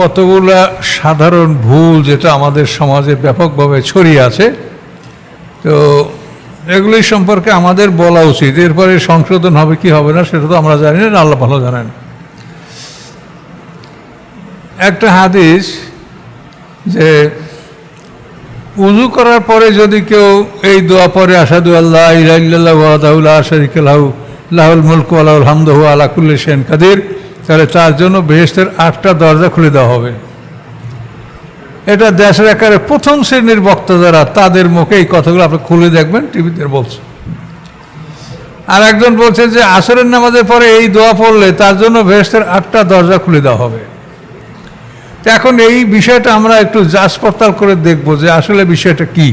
কতগুলা সাধারণ ভুল যেটা আমাদের সমাজে ব্যাপকভাবে ছড়িয়ে আছে, তো এগুলি সম্পর্কে আমাদের বলা উচিত। এরপরে সংশোধন হবে, কি হবে না সেটা তো আমরা জানি না, আল্লাহ ভালো জানেন। একটা হাদিস যে উজু করার পরে যদি কেউ এই দোয়া পরে আসাদু আল্লাহ ইলাইল্লাহ ওয়াদাউল্লাহ শরিকাল্লাহ লাহুল মুলক আলাহুল হামদহু আলা কুল্লি সেন কাদির। তাহলে তার জন্য বেহেস্তের আটটা দরজা খুলে দেওয়া হবে। এটা দেশের একারে প্রথম শ্রেণির বক্তা যারা, তাদের মুখে এই কথাগুলো আপনি খুলে দেখবেন, টিভিতে বলছে আর একজন বলছে যে, আসরের নামাজের পরে এই দোয়া পড়লে তার জন্য বেহেস্তের আটটা দরজা খুলে দেওয়া হবে। তো এখন এই বিষয়টা আমরা একটু যাচ পড়তাল করে দেখব যে আসলে বিষয়টা কি।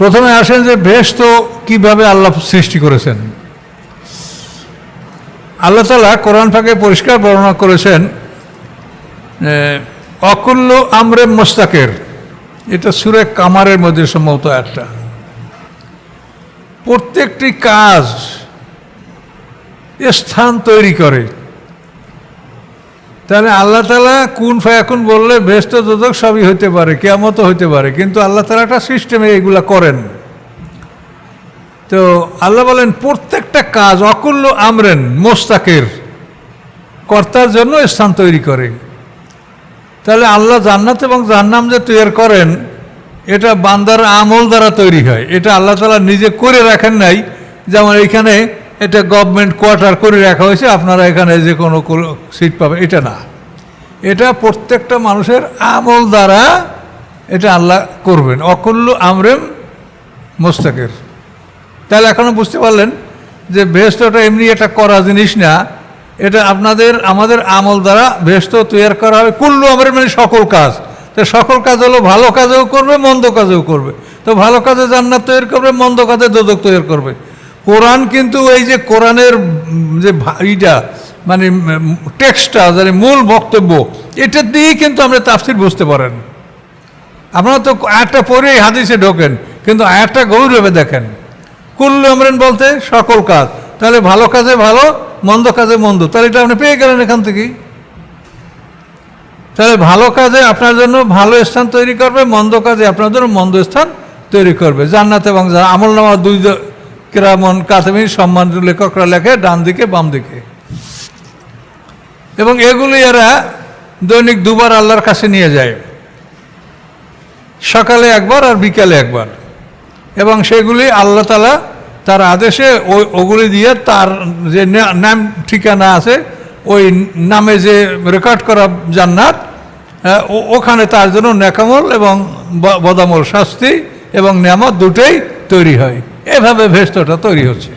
প্রথমে আসেন যে বেহেস্ত কীভাবে আল্লাহ সৃষ্টি করেছেন। আল্লাহ তালা কোরআন ফাঁকে পরিষ্কার বর্ণনা করেছেন অকুল্য আমরে মোস্তাকের। এটা সুরে কামারের মধ্যে সম্ভবত একটা। প্রত্যেকটি কাজ স্থান তৈরি করে। তাহলে আল্লাহ তালা কোন ফায়াকুন বললে বেস্ত দোদক সবই হইতে পারে কেয়ামত হইতে পারে, কিন্তু আল্লাহ তালা একটা সিস্টেমে এগুলা করেন। তো আল্লাহ বলেন, প্রত্যেকটা কাজ অকুল্য আমরেন মোস্তাকের। কর্তার জন্য স্থান তৈরি করে। তাহলে আল্লাহ জান্নাত এবং জান্নাম যে তৈরি করেন, এটা বান্দার আমল দ্বারা তৈরি হয়। এটা আল্লাহ তালা নিজে করে রাখেন নাই। যেমন এইখানে এটা গভর্নমেন্ট কোয়ার্টার করে রাখা হয়েছে, আপনারা এখানে যে কোনো সিট পাবেন, এটা না। এটা প্রত্যেকটা মানুষের আমল দ্বারা এটা আল্লাহ করবেন। অকুল্য আমরেম মোস্তাকের। তাহলে এখনও বুঝতে পারলেন যে বেহস্তটা এমনি এটা করা জিনিস না। এটা আপনাদের, আমাদের আমল দ্বারা বেহস্ত তৈরি করা হবে। কুল্লু আমার মানে সকল কাজ। তো সকল কাজ হলো ভালো কাজেও করবে, মন্দ কাজেও করবে। তো ভালো কাজে জান্নাত তৈরি করবে, মন্দ কাজে দোদক তৈরি করবে। কোরআন কিন্তু এই যে কোরআনের যে ইটা মানে টেক্সটটা মানে মূল বক্তব্য, এটা দিয়েই কিন্তু আমরা তাফসির বুঝতে পারেন। আপনারা তো আয়াতটা পরেই হাদিসে ঢোকেন, কিন্তু আয়াতটা গৌরবে দেখেন। কুল্লু আমরেন বলতে, সকল কাজ। তাহলে ভালো কাজে ভালো, মন্দ কাজে মন্দ। তাহলে এটা আপনি পেয়ে গেলেন এখান থেকেই। তাহলে ভালো কাজে আপনার জন্য ভালো স্থান তৈরি করবে, মন্দ কাজে আপনার জন্য মন্দ স্থান তৈরি করবে। জান্নাত এবং আমল নামা দুই কেরামন কাতেমিন সম্মান লেখকরা লেখে, ডান দিকে, বাম দিকে। এবং এগুলি এরা দৈনিক দুবার আল্লাহর কাছে নিয়ে যায়। সকালে একবার আর বিকালে একবার। এবং সেগুলি আল্লাহ তালা তার আদেশে ওই ওগুলি দিয়ে তার যে নাম, ঠিকানা আছে, ওই নামে যে রেকর্ড করা জান্নাত ওখানে তার জন্য নেকামল এবং বদামল শাস্তি এবং নিয়ামত দুটোই তৈরি হয়। এভাবে ভেস্তটা তৈরি হচ্ছে।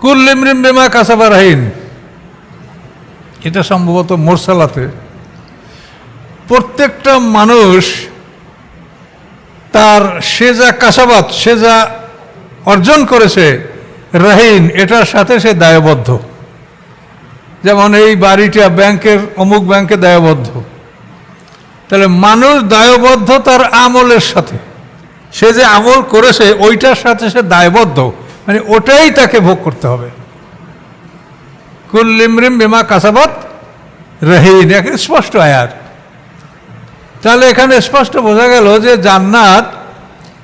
কুল্লিমরিম বেমা কাসাবারহীন এটা সম্ভবত মোরসালাতে। প্রত্যেকটা মানুষ তার সে যা কাসাবাত সে যা অর্জন করেছে রাহিন, এটার সাথে সে দায়বদ্ধ। যেমন এই বাড়িটা ব্যাংকের, অমুক ব্যাংকে দায়বদ্ধ। তাহলে মানুষ দায়বদ্ধ তার আমলের সাথে। সে যে আমল করেছে, ওইটার সাথে সে দায়বদ্ধ। মানে ওটাই তাকে ভোগ করতে হবে। কুল্লিমরিম বিমা কাসাবাত রহিন, এক স্পষ্ট আয়াত। তাহলে এখানে স্পষ্ট বোঝা গেল যে জান্নাত,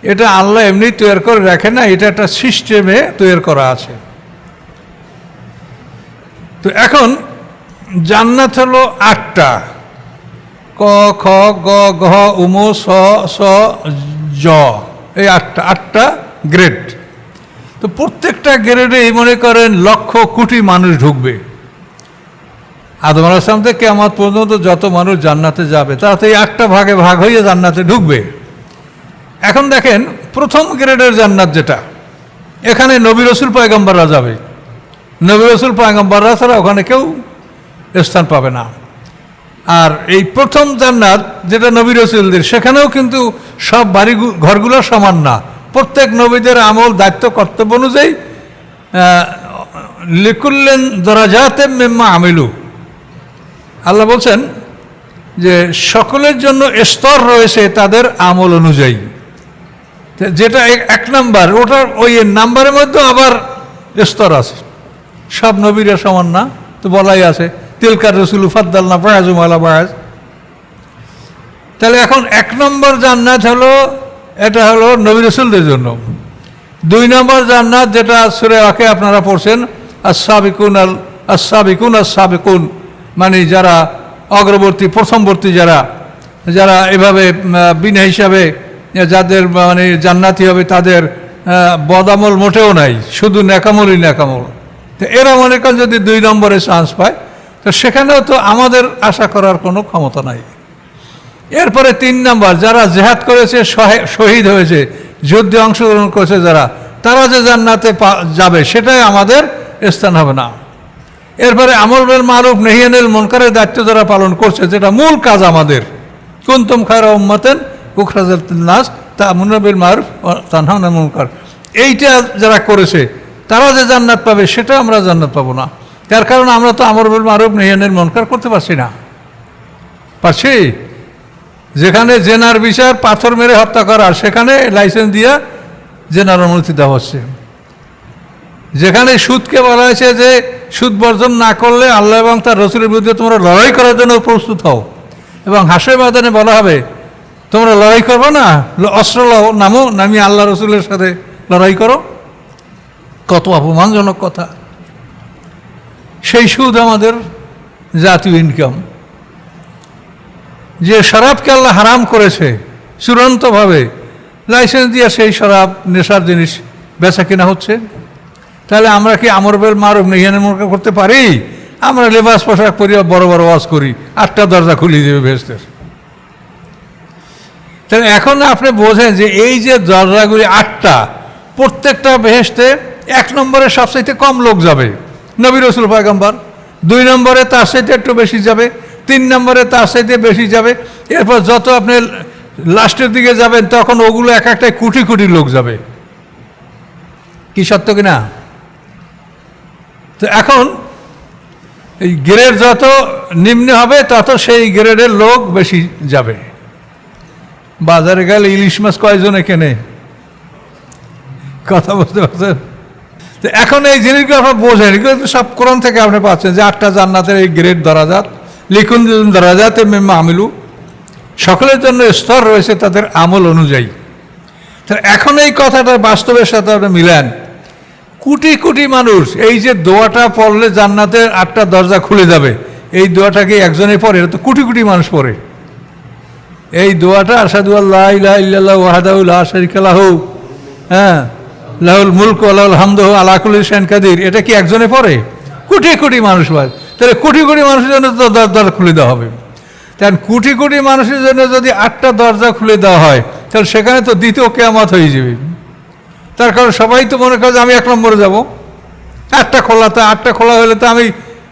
এটা আল্লাহ এমনি তৈরি করে রাখে না, এটা একটা সিস্টেমে তৈরি করা আছে। তো এখন জান্নাত হলো আটটা। ক, খ, গ, ঘ, উম, স স, জ, এই আটটা আটটা গ্রেড। তো প্রত্যেকটা গ্রেডেই মনে করেন লক্ষ কোটি মানুষ ঢুকবে। আদম আলাম থেকে কেমন পর্যন্ত যত মানুষ জান্নাতে যাবে, তারা তো এই আটটা ভাগে ভাগ হয়ে জান্নাতে ঢুকবে। এখন দেখেন, প্রথম গ্রেডের জান্নাত যেটা, এখানে নবী রসুল পয়গম্বররা যাবে। নবী রসুল পয়গম্বররা ছাড়া ওখানে কেউ স্থান পাবে না। আর এই প্রথম জান্নাত যেটা নবী রসুলদের, সেখানেও কিন্তু সব বাড়ি ঘরগুলো সমান না। প্রত্যেক নবীদের আমল, দায়িত্ব, কর্তব্য অনুযায়ী লিকুল্লেন দরাজাতে মেম্মা আমিলু। আল্লাহ বলছেন যে সকলের জন্য স্তর রয়েছে তাদের আমল অনুযায়ী। যেটা এক- নাম্বার ওটার ওই নাম্বারের মধ্যে আবার স্তর আছে। সব নবীরা সমান না, তো বলাই আছে, তিলকার রসুল ফাদ্দাল না বায়াজুম আলা বায়াজ। তাহলে এখন এক নম্বর জান্নাত হলো, এটা হলো নবী রসুলদের জন্য। দুই নম্বর জান্নাত যেটা সুরে আকে আপনারা পড়ছেন আসাবিকুন আল আসাবিকুন আসাবিকুন মানে যারা অগ্রবর্তী, প্রথমবর্তী যারা যারা এভাবে বিনা হিসাবে যাদের মানে জান্নাতি হবে তাদের বদামল মোটেও নাই, শুধু ন্যাকামলই ন্যাকামল। তো এরা মনে করেন যদি দুই নম্বরে চান্স পায়, তো সেখানেও তো আমাদের আশা করার কোনো ক্ষমতা নাই। এরপরে তিন নম্বর, যারা জেহাদ করেছে, শহে- শহীদ হয়েছে, যুদ্ধে অংশগ্রহণ করেছে যারা, তারা যে জান্নাতে যাবে, সেটাই আমাদের স্থান হবে না। এরপরে আমল বেল মারুফ নেহিয়ানিল মনকারের দায়িত্ব যারা পালন করছে, যেটা মূল কাজ আমাদের। কুন্তম খায়রা উম্মাতেন নাস তা মুনাবিল মারুফ তানহান মুনকার। এইটা যারা করেছে, তারা যে জান্নাত পাবে, সেটা আমরা জান্নাত পাবো না। তার কারণ আমরা তো আমর বেল মারুফ নেহিয়ানিল মনকার করতে পারছি না। পারছি? যেখানে জেনার বিচার, পাথর মেরে হত্যা করা সেখানে লাইসেন্স দিয়ে জেনার অনুমতি দেওয়া হচ্ছে। যেখানে সুদকে বলা হয়েছে যে সুদ বর্জন না করলে আল্লাহ এবং তার রসুলের বিরুদ্ধে তোমরা লড়াই করার জন্য প্রস্তুত হও। এবং হাসের ময়দানে বলা হবে, তোমরা লড়াই করব না অস্ত্র নামো নামি আল্লাহ রসুলের সাথে লড়াই করো। কত অপমানজনক কথা। সেই সুদ আমাদের জাতীয় ইনকাম যে শরাবকে আল্লাহ হারাম করেছে চূড়ান্তভাবে, লাইসেন্স দিয়ে সেই শরাব, নেশার জিনিস বেচা কিনা হচ্ছে। তাহলে আমরা কি আমরবেল মারব নেহিয়ানের মুখে করতে পারি? আমরা লেবাস পোশাক পরি বড় বড় ওয়াজ করি, আটটা দরজা খুলিয়ে দেবে ভেস্তের। তাহলে এখন আপনি বোঝেন যে এই যে দরজাগুলি আটটা, প্রত্যেকটা বেহেস্তে এক নম্বরে সবচাইতে কম লোক যাবে। নবী রসুল পয়গম্বর, দুই নম্বরে তার সাথে একটু বেশি যাবে, তিন নম্বরে তার সাথে বেশি যাবে। এরপর যত আপনি লাস্টের দিকে যাবেন, তখন ওগুলো এক একটাই কোটি কোটি লোক যাবে। কি সত্য কিনা? তো এখন এই গ্রেড যত নিম্ন হবে, তত সেই গ্রেডের লোক বেশি যাবে। বাজারে গেলে ইলিশ মাছ কয়জনে কেনে কথা বলতে পারছেন? তো এখন এই জিনিসগুলো আপনার বোঝেন, এগুলো সব কোরআন থেকে আপনি পাচ্ছেন যে আটটা জান্নাতের এই গ্রেড ধরা যাত লিখুন ধরা যাত মেম্মা আমিলু সকলের জন্য স্তর রয়েছে তাদের আমল অনুযায়ী। তো এখন এই কথাটা বাস্তবের সাথে আপনি মিলান। কোটি কোটি মানুষ, এই যে দোয়াটা পড়লে জান্নাতের আটটা দরজা খুলে যাবে, এই দোয়াটাকে একজনে পড়ে, এটা তো কোটি কোটি মানুষ পড়ে। এই দোয়াটা আসাদু আল্লাহ ইলাহা ইল্লাল্লাহু ওয়াহদাহু লা শারীকা লাহু হ্যাঁ লাহুল মুলক ওয়া লাহুল হামদু আলা কুল্লি শাইইন কাদির, এটা কি একজনে পড়ে? কোটি কোটি মানুষ পড়ে। তাহলে কোটি কোটি মানুষের জন্য তো দর- দরজা খুলে দেওয়া হবে। কারণ কোটি কোটি মানুষের জন্য যদি আটটা দরজা খুলে দেওয়া হয়, তাহলে সেখানে তো দ্বিতীয় কেয়ামত হয়ে যাবে। তার কারণ সবাই তো মনে করে যে আমি এক নম্বরে যাব। আটটা খোলা তা আটটা খোলা হলে তো আমি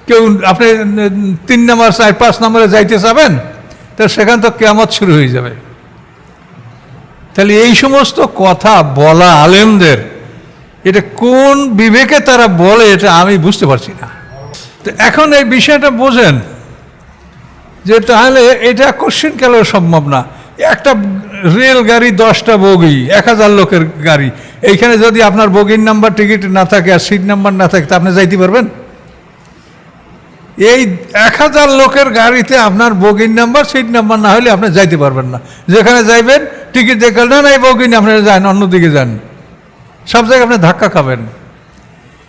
কেউ আপনি তিন নম্বর চার পাঁচ নম্বরে যাইতে চাবেন তাহলে সেখান তো কেয়ামত শুরু হয়ে যাবে। তাহলে এই সমস্ত কথা বলা আলেমদের, এটা কোন বিবেকে তারা বলে এটা আমি বুঝতে পারছি না। তো এখন এই বিষয়টা বোঝেন, যে তাহলে এটা কোশ্চেন কেন সম্ভব না? একটা রেল গাড়ি দশটা বগি, এক হাজার লোকের গাড়ি এইখানে যদি আপনার বগির নাম্বার, টিকিট না থাকে আর সিট নাম্বার না থাকে, তা আপনি যাইতে পারবেন? এই এক হাজার লোকের গাড়িতে আপনার বগির নাম্বার, সিট নাম্বার না হলে আপনি যাইতে পারবেন না। যেখানে যাইবেন, টিকিট দেখে না এই বগি নিয়ে আপনি যান, অন্যদিকে যান। সব জায়গায় আপনি ধাক্কা খাবেন।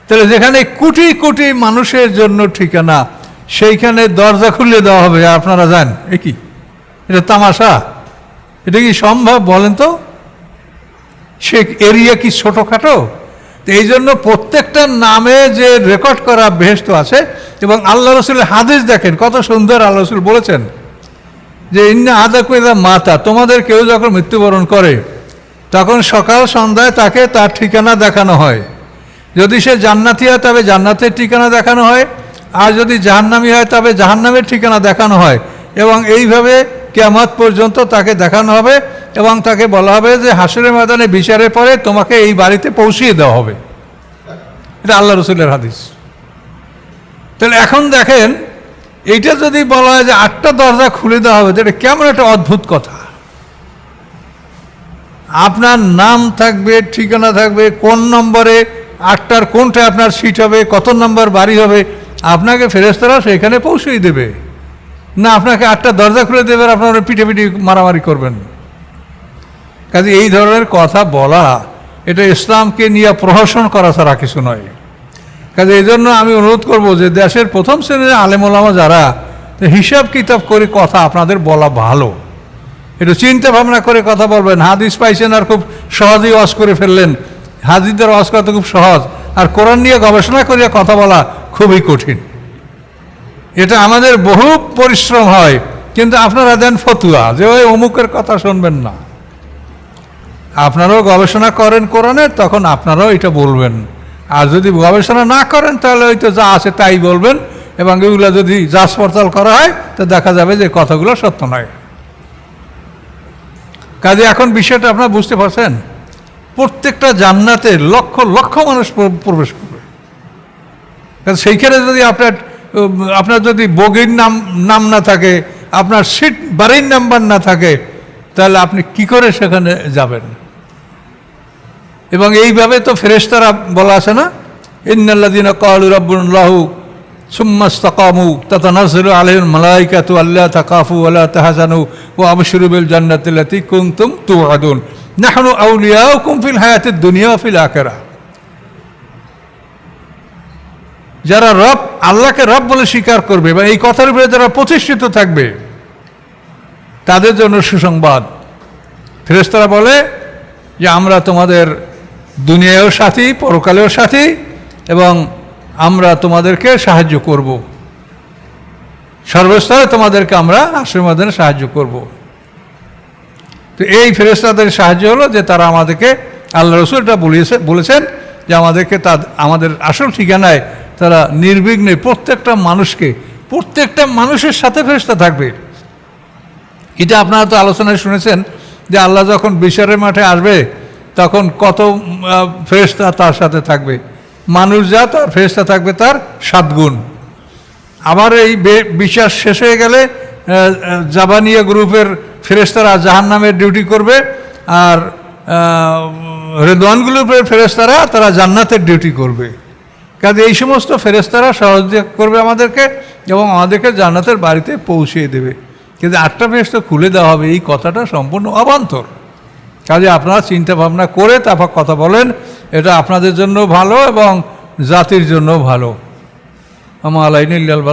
তাহলে যেখানে কোটি কোটি মানুষের জন্য ঠিকানা, সেইখানে দরজা খুলে দেওয়া হবে আপনারা যান। এ কি? এটা তামাশা? এটা কি সম্ভব বলেন তো? সে এরিয়া কি ছোটোখাটো? তো এই জন্য প্রত্যেকটা নামে যে রেকর্ড করা বেহেস্ত আছে এবং আল্লাহ রসুলের হাদিস দেখেন, কত সুন্দর আল্লাহ রসুল বলেছেন যে, ইন্না আদা কইদা মাতা তোমাদের কেউ যখন মৃত্যুবরণ করে, তখন সকাল সন্ধ্যায় তাকে তার ঠিকানা দেখানো হয়। যদি সে জান্নাতি হয়, তবে জান্নাতের ঠিকানা দেখানো হয়। আর যদি জাহান্নামি হয়, তবে জাহান্নামের ঠিকানা দেখানো হয়। এবং এইভাবে কেয়ামত পর্যন্ত তাকে দেখানো হবে। এবং তাকে বলা হবে যে হাসরের ময়দানে বিচারের পরে তোমাকে এই বাড়িতে পৌঁছিয়ে দেওয়া হবে। এটা আল্লাহ রসুলের হাদিস। তাহলে এখন দেখেন, এইটা যদি বলা হয় যে আটটা দরজা খুলে দেওয়া হবে এটা কেমন একটা অদ্ভুত কথা। আপনার নাম থাকবে, ঠিকানা থাকবে, কোন নম্বরে, আটটার কোনটা আপনার সিট হবে, কত নম্বর বাড়ি হবে, আপনাকে ফেরেস্তারা সেখানে পৌঁছেই দেবে। না, আপনাকে আটটা দরজা খুলে দেবে আপনারা পিঠে পিঠে মারামারি করবেন। কাজে এই ধরনের কথা বলা, এটা ইসলামকে নিয়ে প্রহসন করা ছাড়া কিছু নয়। কাজে এই জন্য আমি অনুরোধ করব যে দেশের প্রথম শ্রেণির আলেমোলামা যারা হিসাব কিতাব করে কথা আপনাদের বলা ভালো। একটু চিন্তা ভাবনা করে কথা বলবেন। হাদিস পাইছেন আর খুব সহজেই ওয়াজ করে ফেললেন। হাদিসদের ওয়াজ করা তো খুব সহজ। আর কোরআন নিয়ে গবেষণা করিয়া কথা বলা খুবই কঠিন। এটা আমাদের বহু পরিশ্রম হয়। কিন্তু আপনারা দেন ফতুয়া, যে ওই অমুকের কথা শুনবেন না। আপনারাও গবেষণা করেন কোরআনে তখন আপনারাও এটা বলবেন। আর যদি গবেষণা না করেন, তাহলে হয়তো যা আছে তাই বলবেন এবং এগুলো যদি যাচ পড়তাল করা হয়, তো দেখা যাবে যে কথাগুলো সত্য নয়। কাজে এখন বিষয়টা আপনারা বুঝতে পারছেন? প্রত্যেকটা জান্নাতে লক্ষ লক্ষ মানুষ প্রবেশ করবে। কারণ সেইখানে যদি আপনার আপনার যদি বগির নাম নাম না থাকে, আপনার সিট বাড়ির নাম্বার না থাকে তাহলে আপনি কি করে সেখানে যাবেন? এবং এইভাবে তো ফেরেশতারা বলা আছে না ইন্নাল্লাদিনা কালু রাব্বুল্লাহু সুম্মাস্তাকামু তাতানাজ্জালু আলাইহিল মালাইকাতু আল্লা তাকাফু ওয়ালা তাহজানু ওয়া আবশিরু বিল জান্নাতি আল্লাতী কুনতুম তুআদুন নাহনু আউলিয়াউকুম ফিল হায়াতিদ দুনিয়া ফিল আখিরাহ। যারা রব, আল্লাহকে রব বলে স্বীকার করবে বা এই কথার উপরে যারা প্রতিষ্ঠিত থাকবে তাদের জন্য সুসংবাদ। ফেরেশতারা বলে, যে আমরা তোমাদের দুনিয়ায়ও সাথী, পরকালেও সাথী, এবং আমরা তোমাদেরকে সাহায্য করব। সর্বস্তরে তোমাদেরকে আমরা আশ্রমাদের সাহায্য করব। তো এই ফেরেস্তাদের সাহায্য হলো যে তারা আমাদেরকে, আল্লাহ রসুলটা বলিয়েছে, বলেছেন যে আমাদেরকে তা আমাদের আসল ঠিকানায় তারা নির্বিঘ্নে প্রত্যেকটা মানুষকে, প্রত্যেকটা মানুষের সাথে ফেরেস্তা থাকবে। এটা আপনারা তো আলোচনায় শুনেছেন যে আল্লাহ যখন বিচারের মাঠে আসবে তখন কত আহ, ফেরেশতা তার সাথে থাকবে। মানুষ যা তার ফেরেশতা থাকবে তার সাত গুণ আবার এই বিশ্বাস শেষ হয়ে গেলে জাবানিয়া গ্রুপের ফেরেশতারা জাহান নামের ডিউটি করবে আর রেদওয়ান গ্রুপের ফেরেশতারা তারা জান্নাতের ডিউটি করবে। কাজে এই সমস্ত ফেরেস্তারা সহযোগিতা করবে আমাদেরকে এবং আমাদেরকে জান্নাতের বাড়িতে পৌঁছিয়ে দেবে। কিন্তু আটটা তো খুলে দেওয়া হবে। এই কথাটা সম্পূর্ণ অবান্তর। কাজে আপনারা চিন্তা ভাবনা করে তারপর কথা বলেন, এটা আপনাদের জন্য ভালো এবং জাতির জন্য ভালো। আমার আলাইনিল্লাল